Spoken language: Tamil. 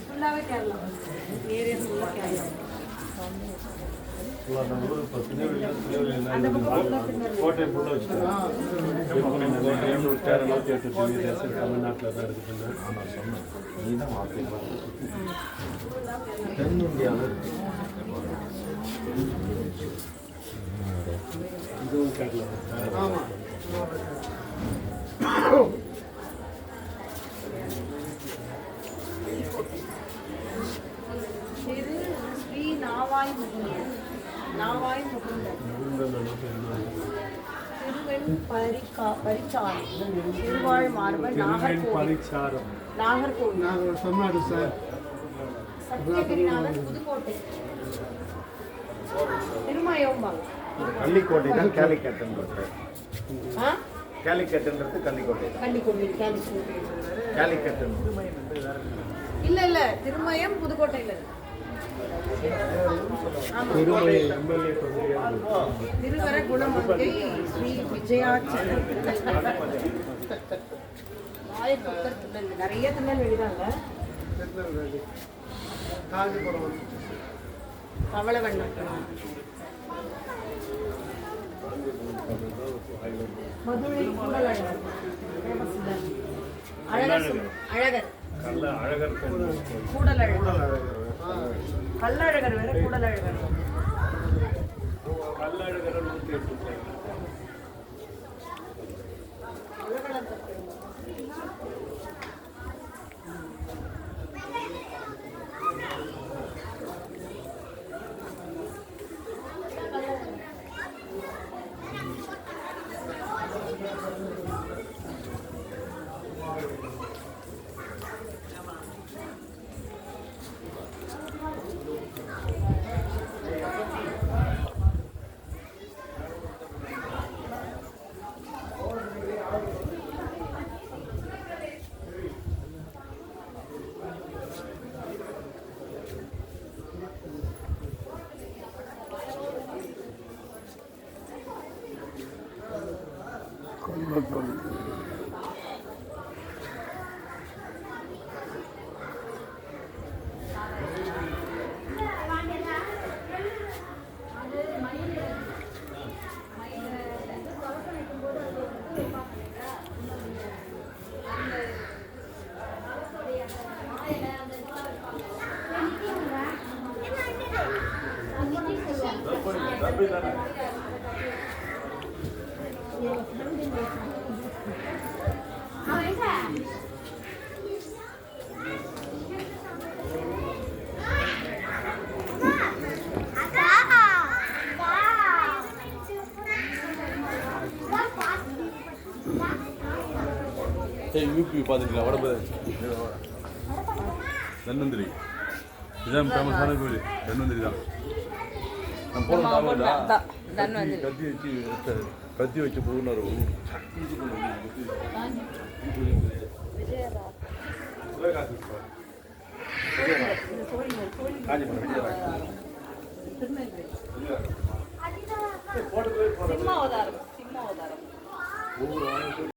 ஃபுல்லாகவே கேரளா கேரளா ஏரியா ஃபுல்லாக கேரளா கோட்டை ஃபுல்லாக தமிழ்நாட்டில் தான் இருக்குதுன்னு சொன்னேன் நீ தான் தென் இந்தியாவில் இதுவும் கேரளா இது ஸ்ரீ நாவாய் முகுந்தர் நாவாய் முகுந்தர் திருவெண் பரிகா பரிச்சாலை திருவாழ் மார்பன் நாகர்கோவில். பரிச்சாரம் நாகர்கோவில். நாங்கள் சொன்னாரு சார். சத்தியகிரிநாதர் புதுக்கோட்டை. திருமயோம்பாங்க கள்ளிக்கோட்டை தான் கேலிக்கட்டுன்றது ஆ கேலிக்கட்டுன்றது கள்ளிக்கோட்டை தான். கள்ளிக்கோவில் கேலிக்கோட்டை இல்ல இல்ல திருமயம் புதுக்கோட்டையில இருக்கு. ஆமா. திருமலை எம்எல்ஏ தொகுதியாக திருவர குணமங்கை ஸ்ரீ ராயபுத்தர் திருநெல்வேலி நிறைய திருநெல்வேலி தாங்க காஞ்சிபுரம் பவளவண்ணம் மதுரை கூடலழகர்? அழகர். அழகர். அழகர் கூடலழகர். கல்லழகர் வேற கூடலழகர். கல்லழகர் நூற்றி எட்டு போட்டுருது Thank you. ஏய் யூபி பார்த்துருக்கா வடபு தன்வந்திரி. இதான் ஃபேமஸான கோயில். தன்வந்திரி தான். நான் போன தாமதா கத்தி வச்சு எடுத்தாரு. கத்தி வச்சு போனார்